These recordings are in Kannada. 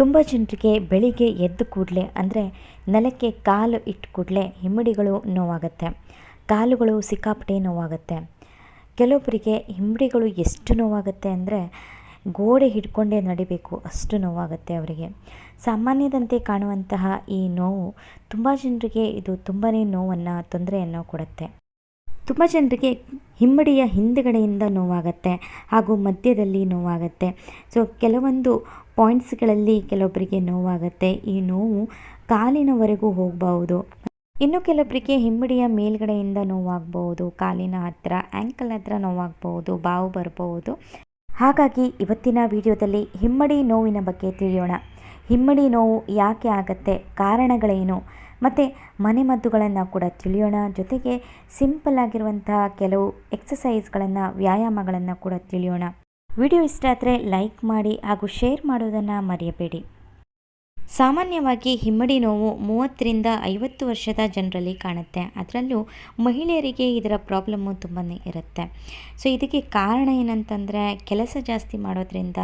ತುಂಬ ಜನರಿಗೆ ಬೆಳಿಗ್ಗೆ ಎದ್ದು ಕೂಡಲೇ ಅಂದರೆ ನೆಲಕ್ಕೆ ಕಾಲು ಇಟ್ಟು ಕೂಡಲೇ ಹಿಮ್ಮಡಿಗಳು ನೋವಾಗುತ್ತೆ. ಕಾಲುಗಳು ಸಿಕ್ಕಾಪಟ್ಟೆ ನೋವಾಗುತ್ತೆ. ಕೆಲವೊಬ್ಬರಿಗೆ ಹಿಮ್ಮಡಿಗಳು ಎಷ್ಟು ನೋವಾಗುತ್ತೆ ಅಂದರೆ ಗೋಡೆ ಹಿಡ್ಕೊಂಡೇ ನಡಿಬೇಕು, ಅಷ್ಟು ನೋವಾಗುತ್ತೆ ಅವರಿಗೆ. ಸಾಮಾನ್ಯದಂತೆ ಕಾಣುವಂತಹ ಈ ನೋವು ತುಂಬ ಜನರಿಗೆ ಇದು ತುಂಬಾ ನೋವನ್ನು ತೊಂದರೆಯನ್ನು ಕೊಡುತ್ತೆ. ತುಂಬ ಜನರಿಗೆ ಹಿಮ್ಮಡಿಯ ಹಿಂದುಗಡೆಯಿಂದ ನೋವಾಗುತ್ತೆ ಹಾಗೂ ಮಧ್ಯದಲ್ಲಿ ನೋವಾಗುತ್ತೆ. ಸೊ ಕೆಲವೊಂದು ಪಾಯಿಂಟ್ಸ್ಗಳಲ್ಲಿ ಕೆಲವೊಬ್ಬರಿಗೆ ನೋವಾಗುತ್ತೆ. ಈ ನೋವು ಕಾಲಿನವರೆಗೂ ಹೋಗಬಹುದು. ಇನ್ನು ಕೆಲವರಿಗೆ ಹಿಮ್ಮಡಿಯ ಮೇಲ್ಗಡೆಯಿಂದ ನೋವಾಗಬಹುದು. ಕಾಲಿನ ಹತ್ತಿರ ಆ್ಯಂಕಲ್ ಹತ್ರ ನೋವಾಗಬಹುದು, ಬಾವು ಬರಬಹುದು. ಹಾಗಾಗಿ ಇವತ್ತಿನ ವಿಡಿಯೋದಲ್ಲಿ ಹಿಮ್ಮಡಿ ನೋವಿನ ಬಗ್ಗೆ ತಿಳಿಯೋಣ. ಹಿಮ್ಮಡಿ ನೋವು ಯಾಕೆ ಆಗುತ್ತೆ? ಕಾರಣಗಳೇನು? ಮತ್ತು ಮನೆಮದ್ದುಗಳನ್ನು ಕೂಡ ತಿಳಿಯೋಣ. ಜೊತೆಗೆ ಸಿಂಪಲ್ ಆಗಿರುವಂತಹ ಕೆಲವು ಎಕ್ಸಸೈಸ್ಗಳನ್ನು ವ್ಯಾಯಾಮಗಳನ್ನು ಕೂಡ ತಿಳಿಯೋಣ. ವಿಡಿಯೋ ಇಷ್ಟ ಆದರೆ ಲೈಕ್ ಮಾಡಿ ಹಾಗೂ ಶೇರ್ ಮಾಡೋದನ್ನು ಮರೆಯಬೇಡಿ. ಸಾಮಾನ್ಯವಾಗಿ ಹಿಮ್ಮಡಿ ನೋವು ಮೂವತ್ತರಿಂದ ಐವತ್ತು ವರ್ಷದ ಜನರಲ್ಲಿ ಕಾಣುತ್ತೆ. ಅದರಲ್ಲೂ ಮಹಿಳೆಯರಿಗೆ ಇದರ ಪ್ರಾಬ್ಲಮ್ಮು ತುಂಬಾ ಇರುತ್ತೆ. ಸೊ, ಇದಕ್ಕೆ ಕಾರಣ ಏನಂತಂದರೆ, ಕೆಲಸ ಜಾಸ್ತಿ ಮಾಡೋದ್ರಿಂದ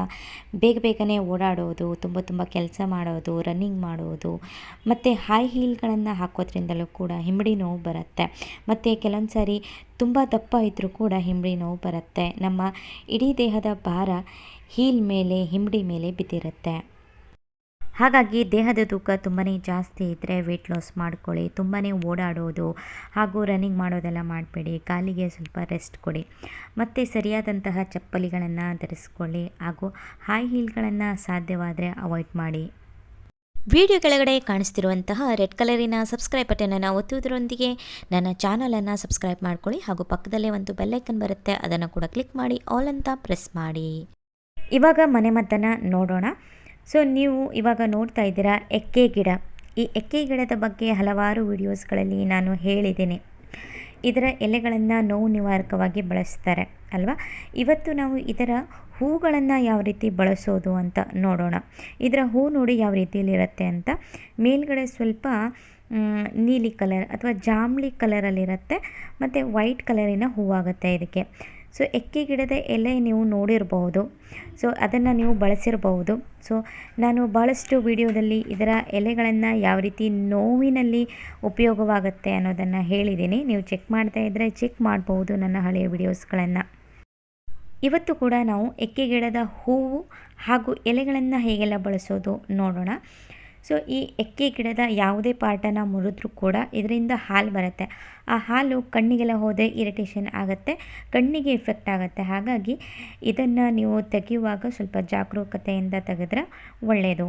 ಬೇಗ ಬೇಗನೆ ಓಡಾಡೋದು, ತುಂಬ ತುಂಬ ಕೆಲಸ ಮಾಡೋದು ರನ್ನಿಂಗ್ ಮಾಡೋದು, ಮತ್ತು ಹೈ ಹೀಲ್ಗಳನ್ನು ಹಾಕೋದ್ರಿಂದಲೂ ಕೂಡ ಹಿಮ್ಮಡಿ ನೋವು ಬರುತ್ತೆ. ಮತ್ತು ಕೆಲವೊಂದು ಸಾರಿ ತುಂಬ ದಪ್ಪ ಇದ್ದರೂ ಕೂಡ ಹಿಮ್ಮಡಿ ನೋವು ಬರುತ್ತೆ. ನಮ್ಮ ಇಡೀ ದೇಹದ ಭಾರ ಹೀಲ್ ಮೇಲೆ, ಹಿಮ್ಮಡಿ ಮೇಲೆ ಬಿದ್ದಿರುತ್ತೆ. ಹಾಗಾಗಿ ದೇಹದ ತೂಕ ತುಂಬಾ ಜಾಸ್ತಿ ಇದ್ದರೆ ವೆಯ್ಟ್ ಲಾಸ್ ಮಾಡ್ಕೊಳ್ಳಿ ತುಂಬಾ ಓಡಾಡೋದು ಹಾಗೂ ರನ್ನಿಂಗ್ ಮಾಡೋದೆಲ್ಲ ಮಾಡಬೇಡಿ ಕಾಲಿಗೆ ಸ್ವಲ್ಪ ರೆಸ್ಟ್ ಕೊಡಿ. ಮತ್ತು ಸರಿಯಾದಂತಹ ಚಪ್ಪಲಿಗಳನ್ನು ಧರಿಸ್ಕೊಳ್ಳಿ ಹಾಗೂ ಹೈ ಹೀಲ್ಗಳನ್ನು ಸಾಧ್ಯವಾದರೆ ಅವಾಯ್ಡ್ ಮಾಡಿ. ವಿಡಿಯೋ ಕೆಳಗಡೆ ಕಾಣಿಸ್ತಿರುವಂತಹ ರೆಡ್ ಕಲರಿನ ಸಬ್ಸ್ಕ್ರೈಬ್ ಬಟನನ್ನು ಒತ್ತುವುದರೊಂದಿಗೆ ನನ್ನ ಚಾನಲನ್ನು ಸಬ್ಸ್ಕ್ರೈಬ್ ಮಾಡ್ಕೊಳ್ಳಿ ಹಾಗೂ ಪಕ್ಕದಲ್ಲೇ ಒಂದು ಬೆಲ್ಲೈಕನ್ ಬರುತ್ತೆ ಅದನ್ನು ಕೂಡ ಕ್ಲಿಕ್ ಮಾಡಿ ಆಲ್ ಅಂತ ಪ್ರೆಸ್ ಮಾಡಿ. ಇವಾಗ ಮನೆಮದ್ದನ್ನು ನೋಡೋಣ. ಸೊ ನೀವು ಇವಾಗ ನೋಡ್ತಾ ಇದ್ದೀರಾ ಎಕ್ಕೆ ಗಿಡ. ಈ ಎಕ್ಕೆ ಗಿಡದ ಬಗ್ಗೆ ಹಲವಾರು ವಿಡಿಯೋಸ್ಗಳಲ್ಲಿ ನಾನು ಹೇಳಿದ್ದೀನಿ. ಇದರ ಎಲೆಗಳನ್ನು ನೋವು ನಿವಾರಕವಾಗಿ ಬಳಸ್ತಾರೆ ಅಲ್ವಾ? ಇವತ್ತು ನಾವು ಇದರ ಹೂಗಳನ್ನು ಯಾವ ರೀತಿ ಬಳಸೋದು ಅಂತ ನೋಡೋಣ. ಇದರ ಹೂ ನೋಡಿ ಯಾವ ರೀತಿಯಲ್ಲಿರುತ್ತೆ ಅಂತ. ಮೇಲ್ಗಡೆ ಸ್ವಲ್ಪ ನೀಲಿ ಕಲರ್ ಅಥವಾ ಜಾಮ್ಲಿ ಕಲರಲ್ಲಿರುತ್ತೆ. ಮತ್ತು ವೈಟ್ ಕಲರಿನ ಹೂವಾಗುತ್ತೆ ಇದಕ್ಕೆ. ಸೊ ಎಕ್ಕೆ ಗಿಡದ ಎಲೆ ನೀವು ನೋಡಿರಬಹುದು. ಸೊ ಅದನ್ನು ನೀವು ಬಳಸಿರಬಹುದು. ಸೊ ನಾನು ಭಾಳಷ್ಟು ವಿಡಿಯೋದಲ್ಲಿ ಇದರ ಎಲೆಗಳನ್ನು ಯಾವ ರೀತಿ ನೋವಿನಲ್ಲಿ ಉಪಯೋಗವಾಗುತ್ತೆ ಅನ್ನೋದನ್ನು ಹೇಳಿದ್ದೀನಿ. ನೀವು ಚೆಕ್ ಮಾಡ್ತಾ ಇದ್ದರೆ ಚೆಕ್ ಮಾಡಬಹುದು ನನ್ನ ಹಳೆಯ ವಿಡಿಯೋಸ್ಗಳನ್ನು. ಇವತ್ತು ಕೂಡ ನಾವು ಎಕ್ಕೆ ಗಿಡದ ಹೂವು ಹಾಗೂ ಎಲೆಗಳನ್ನು ಹೇಗೆಲ್ಲ ಬಳಸೋದು ನೋಡೋಣ. ಸೊ ಈ ಎಕ್ಕೆ ಗಿಡದ ಯಾವುದೇ ಪಾರ್ಟನ್ನು ಮುರಿದ್ರೂ ಕೂಡ ಇದರಿಂದ ಹಾಲು ಬರುತ್ತೆ. ಆ ಹಾಲು ಕಣ್ಣಿಗೆಲ್ಲ ಹೋದರೆ ಇರಿಟೇಷನ್ ಆಗುತ್ತೆ, ಕಣ್ಣಿಗೆ ಎಫೆಕ್ಟ್ ಆಗುತ್ತೆ. ಹಾಗಾಗಿ ಇದನ್ನು ನೀವು ತೆಗೆಯುವಾಗ ಸ್ವಲ್ಪ ಜಾಗರೂಕತೆಯಿಂದ ತೆಗೆದ್ರೆ ಒಳ್ಳೆಯದು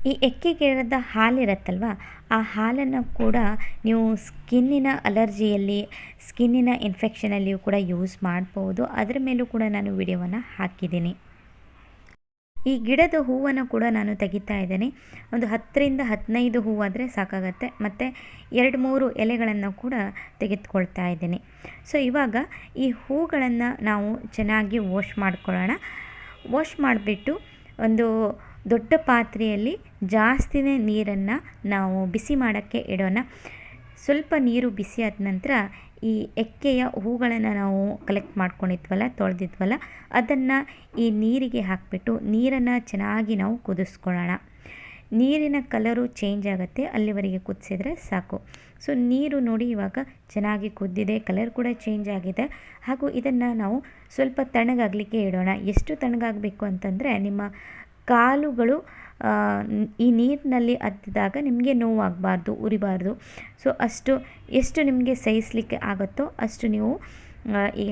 ಈ ಎಕ್ಕೆ ಗಿಡದ ಹಾಲಿರುತ್ತಲ್ವ ಆ ಹಾಲನ್ನು ಕೂಡ ನೀವು ಸ್ಕಿನ್ನಿನ ಅಲರ್ಜಿಯಲ್ಲಿ, ಸ್ಕಿನ್ನಿನ ಇನ್ಫೆಕ್ಷನಲ್ಲಿಯೂ ಕೂಡ ಯೂಸ್ ಮಾಡ್ಬೋದು. ಅದರ ಮೇಲೂ ಕೂಡ ನಾನು ವಿಡಿಯೋವನ್ನು ಹಾಕಿದ್ದೀನಿ. ಈ ಗಿಡದ ಹೂವನ್ನು ಕೂಡ ನಾನು ತೆಗಿತಾ ಇದ್ದೇನೆ. ಒಂದು ಹತ್ತರಿಂದ ಹದಿನೈದು ಹೂವಾದರೆ ಸಾಕಾಗತ್ತೆ. ಮತ್ತು ಎರಡು ಮೂರು ಎಲೆಗಳನ್ನು ಕೂಡ ತೆಗೆದುಕೊಳ್ತಾ ಇದ್ದೀನಿ. ಸೊ ಇವಾಗ ಈ ಹೂಗಳನ್ನು ನಾವು ಚೆನ್ನಾಗಿ ವಾಶ್ ಮಾಡ್ಕೊಳ್ಳೋಣ. ವಾಶ್ ಮಾಡಿಬಿಟ್ಟು ಒಂದು ದೊಡ್ಡ ಪಾತ್ರೆಯಲ್ಲಿ ಜಾಸ್ತಿನೇ ನೀರನ್ನು ನಾವು ಬಿಸಿ ಮಾಡೋಕ್ಕೆ ಇಡೋಣ. ಸ್ವಲ್ಪ ನೀರು ಬಿಸಿ ಆದ ನಂತರ ಈ ಎಕ್ಕೆಯ ಹೂಗಳನ್ನು ನಾವು ಕಲೆಕ್ಟ್ ಮಾಡ್ಕೊಂಡಿದ್ವಲ್ಲ, ತೊಳೆದಿದ್ವಲ್ಲ, ಅದನ್ನು ಈ ನೀರಿಗೆ ಹಾಕಿಬಿಟ್ಟು ನೀರನ್ನು ಚೆನ್ನಾಗಿ ನಾವು ಕುದಿಸ್ಕೊಳ್ಳೋಣ. ನೀರಿನ ಕಲರು ಚೇಂಜ್ ಆಗುತ್ತೆ, ಅಲ್ಲಿವರೆಗೆ ಕುದಿಸಿದ್ರೆ ಸಾಕು. ಸೊ ನೀರು ನೋಡಿ ಇವಾಗ ಚೆನ್ನಾಗಿ ಕುದ್ದಿದೆ ಕಲರ್ ಕೂಡ ಚೇಂಜ್ ಆಗಿದೆ. ಹಾಗೂ ಇದನ್ನು ನಾವು ಸ್ವಲ್ಪ ತಣ್ಣಗಾಗಲಿಕ್ಕೆ ಇಡೋಣ. ಎಷ್ಟು ತಣ್ಣಗಾಗಬೇಕು ಅಂತಂದರೆ, ನಿಮ್ಮ ಕಾಲುಗಳು ಈ ನೀರಿನಲ್ಲಿ ಅದ್ದಿದಾಗ ನಿಮಗೆ ನೋವಾಗಬಾರ್ದು, ಉರಿಬಾರ್ದು. ಸೊ ಅಷ್ಟು, ಎಷ್ಟು ನಿಮಗೆ ಸಹಿಸಲಿಕ್ಕೆ ಆಗುತ್ತೋ ಅಷ್ಟು ನೀವು ಈ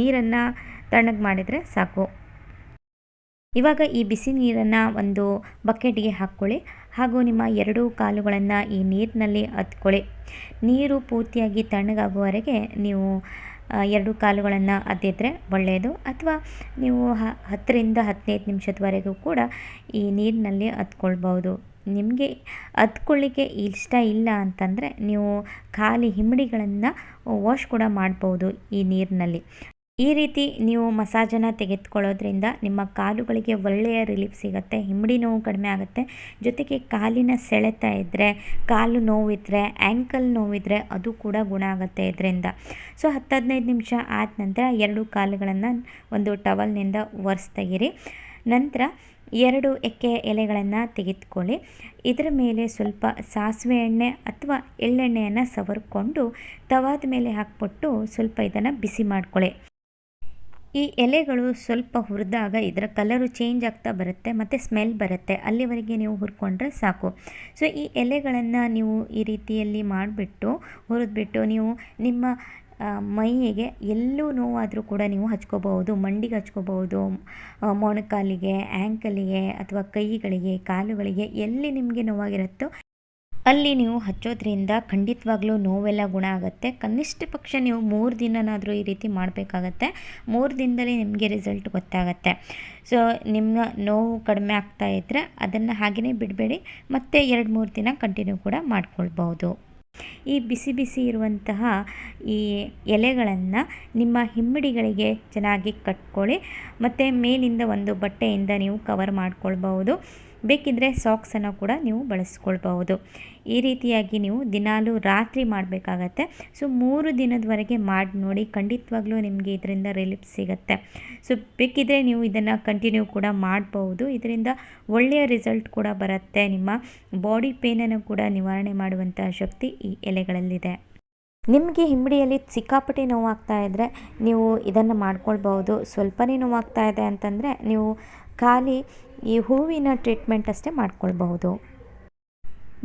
ನೀರನ್ನು ತಣ್ಣಗೆ ಮಾಡಿದರೆ ಸಾಕು. ಇವಾಗ ಈ ಬಿಸಿ ನೀರನ್ನು ಒಂದು ಬಕೆಟ್ಗೆ ಹಾಕ್ಕೊಳ್ಳಿ. ಹಾಗೂ ನಿಮ್ಮ ಎರಡೂ ಕಾಲುಗಳನ್ನು ಈ ನೀರಿನಲ್ಲಿ ಹತ್ಕೊಳ್ಳಿ. ನೀರು ಪೂರ್ತಿಯಾಗಿ ತಣ್ಣಗಾಗುವವರೆಗೆ ನೀವು ಎರಡೂ ಕಾಲುಗಳನ್ನು ಅದ್ದಿದ್ರೆ ಒಳ್ಳೆಯದು. ಅಥವಾ ನೀವು ಹ, ಹತ್ತರಿಂದ ಹದಿನೈದು ನಿಮಿಷದವರೆಗೂ ಕೂಡ ಈ ನೀರಿನಲ್ಲಿ ಅದ್ಕೊಳ್ಬೋದು ನಿಮಗೆ ಹತ್ಕೊಳ್ಳಿಕ್ಕೆ ಇಷ್ಟ ಇಲ್ಲ ಅಂತಂದರೆ ನೀವು ಖಾಲಿ ಹಿಮ್ಮಡಿಗಳನ್ನು ವಾಶ್ ಕೂಡ ಮಾಡ್ಬೋದು ಈ ನೀರಿನಲ್ಲಿ. ಈ ರೀತಿ ನೀವು ಮಸಾಜನ್ನು ತೆಗೆದುಕೊಳ್ಳೋದ್ರಿಂದ ನಿಮ್ಮ ಕಾಲುಗಳಿಗೆ ಒಳ್ಳೆಯ ರಿಲೀಫ್ ಸಿಗುತ್ತೆ, ಹಿಮ್ಮಡಿ ನೋವು ಕಡಿಮೆ ಆಗುತ್ತೆ. ಜೊತೆಗೆ ಕಾಲಿನ ಸೆಳೆತ ಇದ್ದರೆ ಕಾಲು ನೋವಿದ್ದರೆ ಆ್ಯಂಕಲ್ ನೋವಿದ್ದರೆ ಅದು ಕೂಡ ಗುಣ ಆಗುತ್ತೆ ಇದರಿಂದ. ಸೊ ಹತ್ತು ಹದಿನೈದು ನಿಮಿಷ ಆದ ನಂತರ ಎರಡು ಕಾಲುಗಳನ್ನು ಒಂದು ಟವಲ್ನಿಂದ ಒರೆಸ್ತಗಿರಿ ತೆಗೀರಿ ನಂತರ ಎರಡು ಎಕ್ಕೆ ಎಲೆಗಳನ್ನು ತೆಗೆದುಕೊಳ್ಳಿ. ಇದರ ಮೇಲೆ ಸ್ವಲ್ಪ ಸಾಸಿವೆ ಎಣ್ಣೆ ಅಥವಾ ಎಳ್ಳೆಣ್ಣೆಯನ್ನು ಸವರ್ಕೊಂಡು ತವಾದ ಮೇಲೆ ಹಾಕ್ಬಿಟ್ಟು ಸ್ವಲ್ಪ ಇದನ್ನು ಬಿಸಿ ಮಾಡ್ಕೊಳ್ಳಿ. ಈ ಎಲೆಗಳು ಸ್ವಲ್ಪ ಹುರಿದಾಗ ಇದರ ಕಲರು ಚೇಂಜ್ ಆಗ್ತಾ ಬರುತ್ತೆ ಮತ್ತು ಸ್ಮೆಲ್ ಬರುತ್ತೆ. ಅಲ್ಲಿವರೆಗೆ ನೀವು ಹುರ್ಕೊಂಡ್ರೆ ಸಾಕು. ಸೊ ಈ ಎಲೆಗಳನ್ನು ನೀವು ಈ ರೀತಿಯಲ್ಲಿ ಮಾಡಿಬಿಟ್ಟು ಹುರಿದ್ಬಿಟ್ಟು ನೀವು ನಿಮ್ಮ ಮೈಯಿಗೆ ಎಲ್ಲೂ ನೋವಾದರೂ ಕೂಡ ನೀವು ಹಚ್ಕೋಬಹುದು. ಮಂಡಿಗೆ ಹಚ್ಕೋಬಹುದು ಮೊಣಕಾಲಿಗೆ ಆ್ಯಂಕಲಿಗೆ ಅಥವಾ ಕೈಗಳಿಗೆ, ಕಾಲುಗಳಿಗೆ ಎಲ್ಲಿ ನಿಮಗೆ ನೋವಾಗಿರುತ್ತೋ ಅಲ್ಲಿ ನೀವು ಹಚ್ಚೋದ್ರಿಂದ ಖಂಡಿತವಾಗ್ಲೂ ನೋವೆಲ್ಲ ಗುಣ ಆಗುತ್ತೆ. ಕನಿಷ್ಠ ಪಕ್ಷ ನೀವು ಮೂರು ದಿನನಾದರೂ ಈ ರೀತಿ ಮಾಡಬೇಕಾಗತ್ತೆ. ಮೂರು ದಿನದಲ್ಲಿ ನಿಮಗೆ ರಿಸಲ್ಟ್ ಗೊತ್ತಾಗತ್ತೆ. ಸೊ ನಿಮ್ಮ ನೋವು ಕಡಿಮೆ ಆಗ್ತಾ ಇದ್ದರೆ ಅದನ್ನು ಹಾಗೆಯೇ ಬಿಡಬೇಡಿ. ಮತ್ತೆ ಎರಡು ಮೂರು ದಿನ ಕಂಟಿನ್ಯೂ ಕೂಡ ಮಾಡ್ಕೊಳ್ಬೋದು ಈ ಬಿಸಿ ಬಿಸಿ ಇರುವಂತಹ ಈ ಎಲೆಗಳನ್ನು ನಿಮ್ಮ ಹಿಮ್ಮಡಿಗಳಿಗೆ ಚೆನ್ನಾಗಿ ಕಟ್ಕೊಳ್ಳಿ. ಮತ್ತು ಮೇಲಿಂದ ಒಂದು ಬಟ್ಟೆಯಿಂದ ನೀವು ಕವರ್ ಮಾಡ್ಕೊಳ್ಬಹುದು. ಬೇಕಿದ್ದರೆ ಸಾಕ್ಸನ್ನು ಕೂಡ ನೀವು ಬಳಸ್ಕೊಳ್ಬಹುದು. ಈ ರೀತಿಯಾಗಿ ನೀವು ದಿನಾಲೂ ರಾತ್ರಿ ಮಾಡಬೇಕಾಗತ್ತೆ. ಸೊ ಮೂರು ದಿನದವರೆಗೆ ಮಾಡಿ ನೋಡಿ, ಖಂಡಿತವಾಗ್ಲೂ ನಿಮಗೆ ಇದರಿಂದ ರಿಲೀಫ್ ಸಿಗುತ್ತೆ. ಸೊ ಬೇಕಿದ್ದರೆ ನೀವು ಇದನ್ನು ಕಂಟಿನ್ಯೂ ಕೂಡ ಮಾಡಬಹುದು. ಇದರಿಂದ ಒಳ್ಳೆಯ ರಿಸಲ್ಟ್ ಕೂಡ ಬರುತ್ತೆ. ನಿಮ್ಮ ಬಾಡಿ ಪೇನನ್ನು ಕೂಡ ನಿವಾರಣೆ ಮಾಡುವಂಥ ಶಕ್ತಿ ಈ ಎಲೆಗಳಲ್ಲಿದೆ. ನಿಮಗೆ ಹಿಂಬಡಿಯಲ್ಲಿ ಸಿಕ್ಕಾಪಟ್ಟೆ ನೋವಾಗ್ತಾ ಇದ್ದರೆ ನೀವು ಇದನ್ನು ಮಾಡ್ಕೊಳ್ಬಹುದು. ಸ್ವಲ್ಪನೇ ನೋವಾಗ್ತಾ ಇದೆ ಅಂತಂದರೆ ನೀವು ಖಾಲಿ ಈ ಹೂವಿನ ಟ್ರೀಟ್ಮೆಂಟ್ ಅಷ್ಟೇ ಮಾಡ್ಕೊಳ್ಬಹುದು.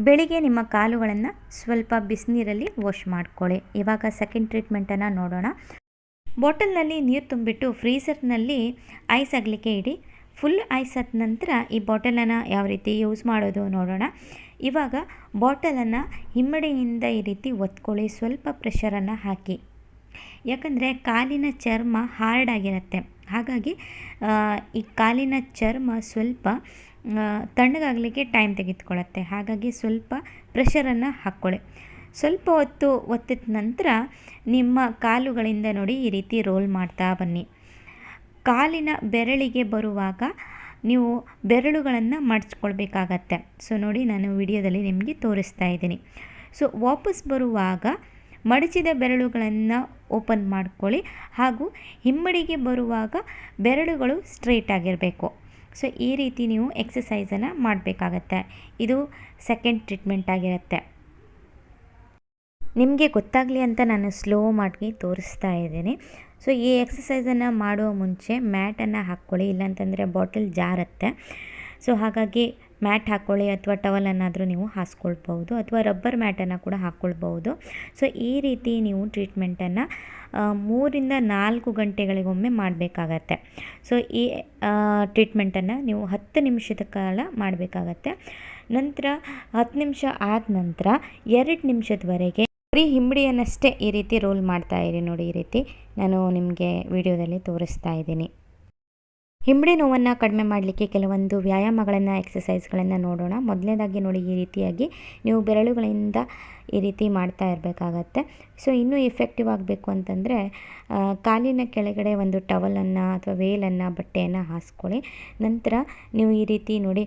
ಬೆಳಿಗ್ಗೆ ನಿಮ್ಮ ಕಾಲುಗಳನ್ನು ಸ್ವಲ್ಪ ಬಿಸಿನೀರಲ್ಲಿ ವಾಶ್ ಮಾಡ್ಕೊಳ್ಳಿ. ಇವಾಗ ಸೆಕೆಂಡ್ ಟ್ರೀಟ್ಮೆಂಟನ್ನು ನೋಡೋಣ. ಬಾಟಲ್ನಲ್ಲಿ ನೀರು ತುಂಬಿಟ್ಟು ಫ್ರೀಸರ್ನಲ್ಲಿ ಐಸ್ ಆಗಲಿಕ್ಕೆ ಇಡಿ. ಫುಲ್ ಐಸ್ ಆದ ನಂತರ ಈ ಬಾಟಲನ್ನು ಯಾವ ರೀತಿ ಯೂಸ್ ಮಾಡೋದು ನೋಡೋಣ. ಇವಾಗ ಬಾಟಲನ್ನು ಹಿಮ್ಮಡಿಯಿಂದ ಈ ರೀತಿ ಒತ್ಕೊಳ್ಳಿ. ಸ್ವಲ್ಪ ಪ್ರೆಷರನ್ನು ಹಾಕಿ. ಯಾಕಂದರೆ ಕಾಲಿನ ಚರ್ಮ ಹಾರ್ಡ್ ಆಗಿರುತ್ತೆ. ಹಾಗಾಗಿ ಈ ಕಾಲಿನ ಚರ್ಮ ಸ್ವಲ್ಪ ತಣ್ಣಗಾಗಲಿಕ್ಕೆ ಟೈಮ್ ತೆಗೆದುಕೊಳ್ಳುತ್ತೆ. ಹಾಗಾಗಿ ಸ್ವಲ್ಪ ಪ್ರೆಷರನ್ನು ಹಾಕ್ಕೊಳ್ಳಿ ಸ್ವಲ್ಪ ಹೊತ್ತು ಒತ್ತಿದ ನಂತರ ನಿಮ್ಮ ಕಾಲುಗಳಿಂದ ನೋಡಿ ಈ ರೀತಿ ರೋಲ್ ಮಾಡ್ತಾ ಬನ್ನಿ. ಕಾಲಿನ ಬೆರಳಿಗೆ ಬರುವಾಗ ನೀವು ಬೆರಳುಗಳನ್ನು ಮಡಚ್ಕೊಳ್ಬೇಕಾಗತ್ತೆ. ಸೊ ನೋಡಿ ನಾನು ವಿಡಿಯೋದಲ್ಲಿ ನಿಮಗೆ ತೋರಿಸ್ತಾ ಇದ್ದೀನಿ. ಸೊ ವಾಪಸ್ ಬರುವಾಗ ಮಡಚಿದ ಬೆರಳುಗಳನ್ನು ಓಪನ್ ಮಾಡ್ಕೊಳ್ಳಿ ಹಾಗೂ ಹಿಮ್ಮಡಿಗೆ ಬರುವಾಗ ಬೆರಳುಗಳು ಸ್ಟ್ರೈಟ್ ಆಗಿರಬೇಕು. ಸೊ, ಈ ರೀತಿ ನೀವು ಎಕ್ಸಸೈಸನ್ನು ಮಾಡಬೇಕಾಗತ್ತೆ. ಇದು ಸೆಕೆಂಡ್ ಟ್ರೀಟ್ಮೆಂಟ್ ಆಗಿರುತ್ತೆ. ನಿಮಗೆ ಗೊತ್ತಾಗಲಿ ಅಂತ ನಾನು ಸ್ಲೋ ಮಾಡಿ ತೋರಿಸ್ತಾ ಇದ್ದೀನಿ. ಸೊ, ಈ ಎಕ್ಸಸೈಸನ್ನು ಮಾಡುವ ಮುಂಚೆ ಮ್ಯಾಟನ್ನು ಹಾಕ್ಕೊಳ್ಳಿ. ಇಲ್ಲಾಂತಂದರೆ ಬಾಟಲ್ ಜಾರತ್ತೆ. ಸೊ, ಹಾಗಾಗಿ ಮ್ಯಾಟ್ ಹಾಕ್ಕೊಳ್ಳಿ ಅಥವಾ ಟವಲನ್ನಾದರೂ ನೀವು ಹಾಸ್ಕೊಳ್ಬೋದು ಅಥವಾ ರಬ್ಬರ್ ಮ್ಯಾಟನ್ನು ಕೂಡ ಹಾಕ್ಕೊಳ್ಬೋದು ಸೊ ಈ ರೀತಿ ನೀವು ಟ್ರೀಟ್ಮೆಂಟನ್ನು ಮೂರಿಂದ ನಾಲ್ಕು ಗಂಟೆಗಳಿಗೊಮ್ಮೆ ಮಾಡಬೇಕಾಗತ್ತೆ. ಸೊ ಈ ಟ್ರೀಟ್ಮೆಂಟನ್ನು ನೀವು ಹತ್ತು ನಿಮಿಷದ ಕಾಲ ಮಾಡಬೇಕಾಗತ್ತೆ. ನಂತರ ಹತ್ತು ನಿಮಿಷ ಆದ ನಂತರ ಎರಡು ನಿಮಿಷದವರೆಗೆ ಬರೀ ಹಿಂಬಡಿಯನ್ನಷ್ಟೇ ಈ ರೀತಿ ರೋಲ್ ಮಾಡ್ತಾ ಇರಿ ನೋಡಿ ಈ ರೀತಿ. ನಾನು ನಿಮಗೆ ವಿಡಿಯೋದಲ್ಲಿ ತೋರಿಸ್ತಾ ಇದ್ದೀನಿ. ಹಿಂಬಡಿ ನೋವನ್ನು ಕಡಿಮೆ ಮಾಡಲಿಕ್ಕೆ ಕೆಲವೊಂದು ವ್ಯಾಯಾಮಗಳನ್ನು ಎಕ್ಸಸೈಸ್ಗಳನ್ನು ನೋಡೋಣ. ಮೊದಲನೇದಾಗಿ ನೋಡಿ ಈ ರೀತಿಯಾಗಿ ನೀವು ಬೆರಳುಗಳಿಂದ ಈ ರೀತಿ ಮಾಡ್ತಾ ಇರಬೇಕಾಗತ್ತೆ. ಸೊ, ಇನ್ನೂ ಎಫೆಕ್ಟಿವ್ ಆಗಬೇಕು ಅಂತಂದರೆ ಕಾಲಿನ ಕೆಳಗಡೆ ಒಂದು ಟವಲನ್ನು ಅಥವಾ ವೇಲನ್ನು ಬಟ್ಟೆಯನ್ನು ಹಾಸ್ಕೊಳ್ಳಿ. ನಂತರ ನೀವು ಈ ರೀತಿ ನೋಡಿ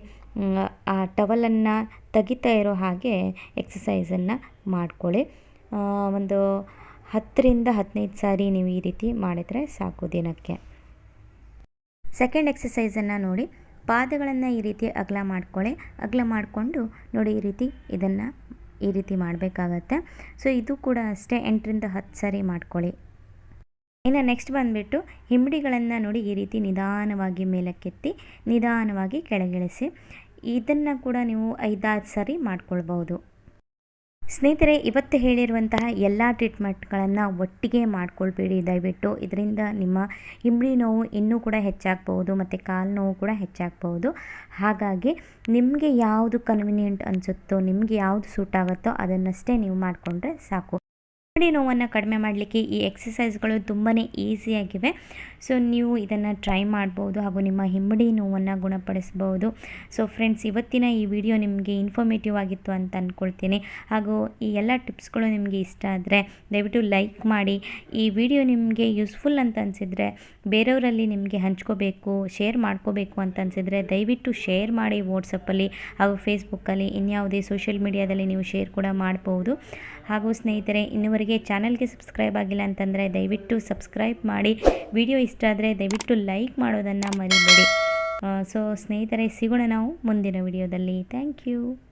ಆ ಟವಲನ್ನು ತೆಗಿತಾ ಇರೋ ಹಾಗೆ ಎಕ್ಸಸೈಸನ್ನು ಮಾಡ್ಕೊಳ್ಳಿ. ಒಂದು ಹತ್ತರಿಂದ ಹದಿನೈದು ಸಾರಿ ನೀವು ಈ ರೀತಿ ಮಾಡಿದರೆ ಸಾಕು ದಿನಕ್ಕೆ. ಸೆಕೆಂಡ್ ಎಕ್ಸಸೈಸನ್ನು ನೋಡಿ. ಪಾದಗಳನ್ನು ಈ ರೀತಿ ಅಗಲ ಮಾಡ್ಕೊಳ್ಳಿ ಅಗಲ ಮಾಡಿಕೊಂಡು ನೋಡಿ ಈ ರೀತಿ ಇದನ್ನು ಈ ರೀತಿ ಮಾಡಬೇಕಾಗತ್ತೆ. ಸೊ ಇದು ಕೂಡ ಅಷ್ಟೇ ಎಂಟರಿಂದ ಹತ್ತು ಸಾರಿ ಮಾಡ್ಕೊಳ್ಳಿ ಇನ್ನು ನೆಕ್ಸ್ಟ್ ಬಂದುಬಿಟ್ಟು ಹಿಂಬಡಿಗಳನ್ನು ನೋಡಿ ಈ ರೀತಿ ನಿಧಾನವಾಗಿ ಮೇಲಕ್ಕೆತ್ತಿ ನಿಧಾನವಾಗಿ ಕೆಳಗಿಳಿಸಿ. ಇದನ್ನು ಕೂಡ ನೀವು ಐದಾರು ಸಾರಿ ಮಾಡ್ಕೊಳ್ಬೋದು ಸ್ನೇಹಿತರೆ, ಇವತ್ತು ಹೇಳಿರುವಂತಹ ಎಲ್ಲ ಟ್ರೀಟ್ಮೆಂಟ್ಗಳನ್ನು ಒಟ್ಟಿಗೆ ಮಾಡ್ಕೊಳ್ಬೇಡಿ. ದಯವಿಟ್ಟು ಇದರಿಂದ ನಿಮ್ಮ ಹಿಂಬಳಿ ನೋವು ಇನ್ನೂ ಕೂಡ ಹೆಚ್ಚಾಗಬಹುದು ಮತ್ತು ಕಾಲು ನೋವು ಕೂಡ ಹೆಚ್ಚಾಗಬಹುದು. ಹಾಗಾಗಿ ನಿಮಗೆ ಯಾವುದು ಕನ್ವಿನಿಯೆಂಟ್ ಅನಿಸುತ್ತೋ, ನಿಮಗೆ ಯಾವುದು ಸೂಟ್ ಆಗುತ್ತೋ ಅದನ್ನಷ್ಟೇ ನೀವು ಮಾಡಿಕೊಂಡ್ರೆ ಸಾಕು. ಹಿಂಬಡಿ ನೋವನ್ನು ಕಡಿಮೆ ಮಾಡಲಿಕ್ಕೆ ಈ ಎಕ್ಸಸೈಸ್ಗಳು ತುಂಬಾ ಈಸಿಯಾಗಿವೆ ಸೊ ನೀವು ಇದನ್ನು ಟ್ರೈ ಮಾಡ್ಬೋದು ಹಾಗೂ ನಿಮ್ಮ ಹಿಮ್ಮಡಿ ನೋವನ್ನು ಗುಣಪಡಿಸ್ಬೋದು. ಸೊ ಫ್ರೆಂಡ್ಸ್ ಇವತ್ತಿನ ಈ ವಿಡಿಯೋ ನಿಮಗೆ ಇನ್ಫಾರ್ಮೇಟಿವ್ ಆಗಿತ್ತು ಅಂತ ಅಂದ್ಕೊಳ್ತೀನಿ ಹಾಗೂ ಈ ಎಲ್ಲ ಟಿಪ್ಸ್ಗಳು ನಿಮಗೆ ಇಷ್ಟ ಆದರೆ ದಯವಿಟ್ಟು ಲೈಕ್ ಮಾಡಿ. ಈ ವಿಡಿಯೋ ನಿಮಗೆ ಯೂಸ್ಫುಲ್ ಅಂತ ಅನಿಸಿದರೆ ಬೇರೆಯವರಲ್ಲಿ ನಿಮಗೆ ಹಂಚ್ಕೋಬೇಕು ಶೇರ್ ಮಾಡ್ಕೋಬೇಕು ಅಂತ ಅನಿಸಿದರೆ ದಯವಿಟ್ಟು ಶೇರ್ ಮಾಡಿ ವಾಟ್ಸಪ್ಪಲ್ಲಿ ಹಾಗೂ ಫೇಸ್ಬುಕ್ಕಲ್ಲಿ ಇನ್ಯಾವುದೇ ಸೋಷಿಯಲ್ ಮೀಡಿಯಾದಲ್ಲಿ ನೀವು ಶೇರ್ ಕೂಡ ಮಾಡ್ಬೋದು. ಹಾಗೂ ಸ್ನೇಹಿತರೆ, ಇನ್ನುವರೆಗೆ ಚಾನಲ್ಗೆ ಸಬ್ಸ್ಕ್ರೈಬ್ ಆಗಿಲ್ಲ ಅಂತಂದರೆ ದಯವಿಟ್ಟು ಸಬ್ಸ್ಕ್ರೈಬ್ ಮಾಡಿ. ವಿಡಿಯೋ ಇಷ್ಟ ಆದರೆ ದಯವಿಟ್ಟು ಲೈಕ್ ಮಾಡೋದನ್ನು ಮರಿಬೇಡಿ. ಸೊ ಸ್ನೇಹಿತರೆ, ಸಿಗೋಣ ನಾವು ಮುಂದಿನ ವಿಡಿಯೋದಲ್ಲಿ. Thank you.